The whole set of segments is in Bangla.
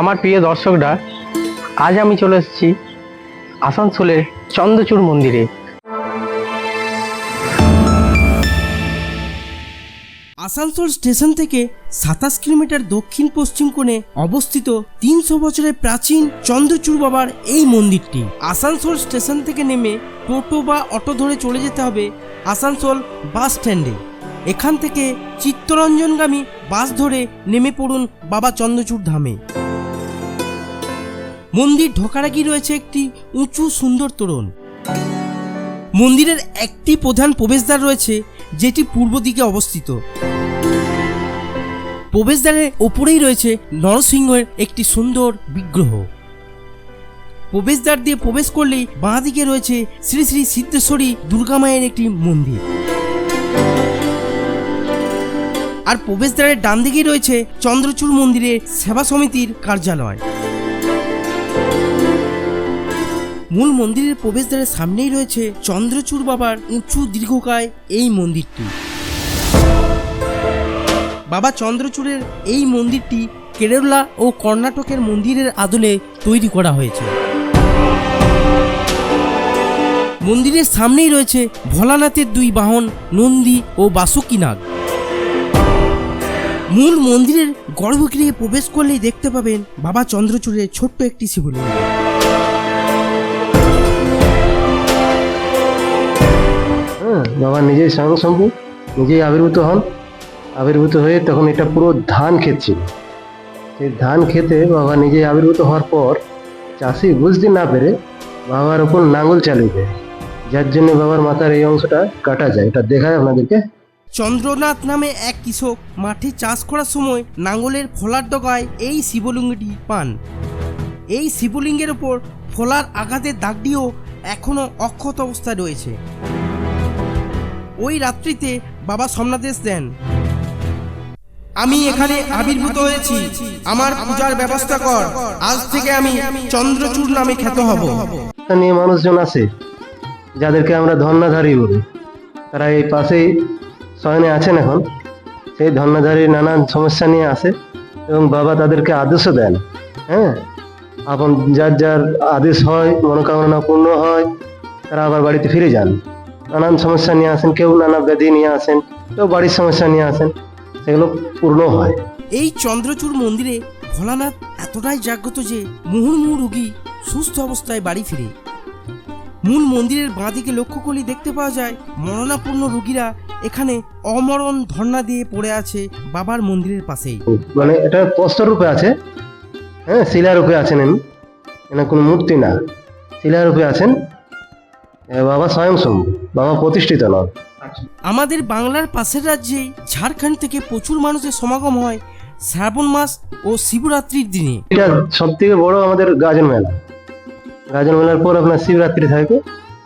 আমার প্রিয় দর্শকরা, আজ আমি চলে এসেছি আসানসোলের চন্দ্রচূড় মন্দিরে। আসানসোল স্টেশন থেকে সাতাশ কিলোমিটার দক্ষিণ পশ্চিম কোণে অবস্থিত তিনশো বছরের প্রাচীন চন্দ্রচূড় বাবার এই মন্দিরটি। আসানসোল স্টেশন থেকে নেমে টোটো বা অটো ধরে চলে যেতে হবে আসানসোল বাস স্ট্যান্ডে। এখান থেকে চিত্তরঞ্জনগামী বাস ধরে নেমে পড়ুন বাবা চন্দ্রচূড় ধামে। মন্দির ঢোকার আগেই রয়েছে একটি উঁচু সুন্দর তোরণ। মন্দিরের একটি প্রধান প্রবেশদ্বার রয়েছে, যেটি পূর্ব দিকে অবস্থিত। প্রবেশদ্বারের ওপরেই রয়েছে নরসিংহের একটি সুন্দর বিগ্রহ। প্রবেশদ্বার দিয়ে প্রবেশ করলেই বাঁ দিকে রয়েছে শ্রী শ্রী সিদ্ধেশ্বরী দুর্গা মায়ের একটি মন্দির। আর প্রবেশদ্বারের ডান দিকেই রয়েছে চন্দ্রচূড় মন্দিরের সেবা সমিতির কার্যালয়। মূল মন্দিরের প্রবেশদ্বারের সামনেই রয়েছে চন্দ্রচূড় বাবার উঁচু দীর্ঘকায় এই মন্দিরটি। বাবা চন্দ্রচূড়ের এই মন্দিরটি কেরলা ও কর্ণাটকের মন্দিরের আদলে তৈরি করা হয়েছে। মন্দিরের সামনেই রয়েছে ভোলানাথের দুই বাহন নন্দী ও বাসুকিনাগ মূল মন্দিরের গর্ভগৃহে প্রবেশ করলেই দেখতে পাবেন বাবা চন্দ্রচূড়ের ছোট্ট একটি শিবলিঙ্গ। বাবা নিজেই স্বয়ং সম্ভু নিজেই আবির্ভূত হন। আবির্ভূত হয়ে তখন এটা পুরো ধান ক্ষেত ছিল। সেই ধান খেতে বাবা নিজেই আবির্ভূত হওয়ার পর চাষি বুঝতে না পেরে বাবার ওপর নাঙ্গল চালিয়ে দেয়। যার জন্য বাবার মাথার এই অংশটা কাটা যায়। এটা দেখায় আপনাদেরকে। চন্দ্রনাথ নামে এক কৃষক মাঠে চাষ করার সময় নাঙ্গলের ফলার ডগায় এই শিবলিঙ্গটি পান। এই শিবলিঙ্গের ওপর ফলার আঘাতের দাগটিও এখনও অক্ষত অবস্থায় রয়েছে। ওই রাত্রিতে বাবা সোমনাথেশ দেন। আমি এখানে আবির্ভূত হয়েছি। আমার পূজার ব্যবস্থা কর। আজ থেকে আমি চন্দ্রচূড় নামে খ্যাত হব। নিয়ে মানুষজন আসে যাদেরকে আমরা ধর্ণাধারী বলি। তারা এই পাশেই শয়নে আছেন এখন। সেই ধর্ণাধারী নানান সমস্যা নিয়ে আসে এবং বাবা তাদেরকে আদেশও দেন হ্যাঁ? আপন যার যার আদেশ হয়, মনোকামনা পূর্ণ হয়, তারা আবার বাড়িতে ফিরে যান। নানান সমস্যা নিয়ে আসেন কেউ নানা ব্যাধি নিয়ে আসেন কেউ বাড়ির সমস্যা নিয়ে আসেন সেগুলো পূর্ণ হয়। এই চন্দ্রচূড় মন্দিরে ভোলানাথ এতটাই জাগ্রত যে মুহুর্মুহু রুগী সুস্থ অবস্থায় বাড়ি ফিরে। মূল মন্দিরের বাঁদিকে লক্ষ্য করলে দেখতে পাওয়া যায় মরণাপূর্ণ রুগীরা এখানে অমরণ ধর্ণা দিয়ে পড়ে আছে বাবার মন্দিরের পাশেই। মানে এটা প্রস্তর রূপে আছে হ্যাঁ শিলারূপে আছেন এমনি। কোনো মূর্তি না। শিলারূপে আছেন বাবা স্বয়ং শম্ভু বাবা প্রতিষ্ঠিত নন। আমাদের বাংলার পাশের রাজ্যে ঝাড়খণ্ড থেকে প্রচুর মানুষের সমাগম হয় শ্রাবণ মাস ও শিবরাত্রির দিনে। এটা সব থেকে বড় আমাদের গাজন মেলা। গাজন মেলার পর আপনার শিবরাত্রি থাকে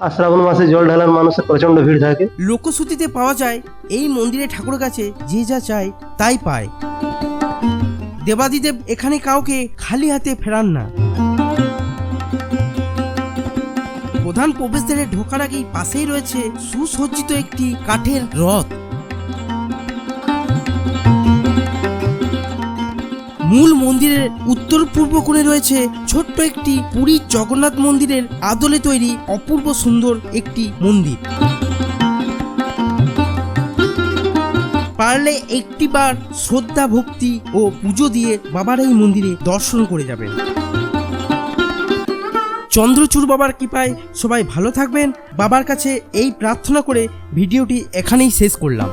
আর শ্রাবণ মাসে জল ঢালার মানুষের প্রচণ্ড ভিড় থাকে। লোকশ্রুতিতে পাওয়া যায় এই মন্দিরে ঠাকুরের কাছে যে যা চায় তাই পায়। দেবাদিদেব এখানে কাউকে খালি হাতে ফেরান না। প্রধান প্রবেশদ্বারে ঢোকার আগেই পাশেই রয়েছে সুসজ্জিত একটি কাঠের রথ। মূল মন্দিরের উত্তর পূর্ব কোণে রয়েছে ছোট্ট একটি পুরীর জগন্নাথ মন্দিরের আদলে তৈরি অপূর্ব সুন্দর একটি মন্দির। পারলে একটিবার শ্রদ্ধা ভক্তি ও পুজো দিয়ে বাবার এই মন্দিরে দর্শন করে যাবেন। চন্দ্রচূড় বাবার কৃপায় সবাই ভালো থাকবেন। বাবার কাছে এই প্রার্থনা করে ভিডিওটি এখানেই শেষ করলাম।